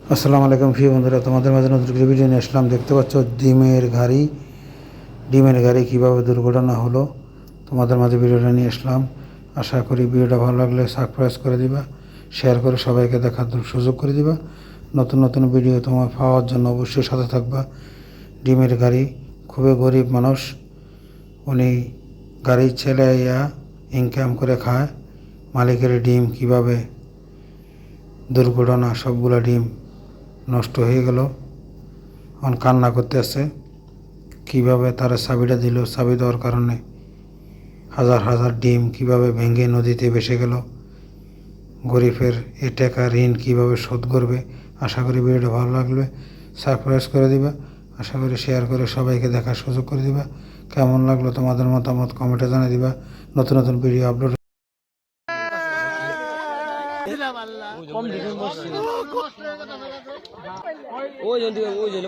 আসসালামু আলাইকুম প্রিয় বন্ধুরা, তোমাদের মাঝে নতুন কিছু ভিডিও নিয়ে আসলাম। দেখতে পাচ্ছ ডিমের গাড়ি। ডিমের গাড়ি কীভাবে দুর্ঘটনা হলো তোমাদের মাঝে ভিডিওটা নিয়ে আসলাম। আশা করি ভিডিওটা ভালো লাগলে সাবস্ক্রাইব করে দিবা শেয়ার করে সবাইকে দেখার সুযোগ করে দিবা। নতুন নতুন ভিডিও তোমার পাওয়ার জন্য অবশ্যই সাথে থাকবা। ডিমের গাড়ি খুবই গরিব মানুষ। উনি গাড়ি ছেলে ইয়া ইনকাম করে খায়। মালিকের ডিম কীভাবে দুর্ঘটনা, সবগুলো ডিম নষ্ট হয়ে গেল। এখন কান্না করতে আসছে। কীভাবে তারা চাবিটা দিল? চাবি দেওয়ার কারণে হাজার হাজার ডিম কীভাবে ভেঙে নদীতে ভেসে গেল? গরিবের এ টাকা ঋণ কীভাবে শোধ করবে? আশা করি ভিডিওটা ভালো লাগবে সারপ্রাইজ করে দিবা। আশা করি শেয়ার করে সবাইকে দেখার সুযোগ করে দিবা। কেমন লাগল তোমাদের মতামত কমেন্টে জানিয়ে দিবা। নতুন নতুন ভিডিও আপলোড ওই জন্য ওই জন্য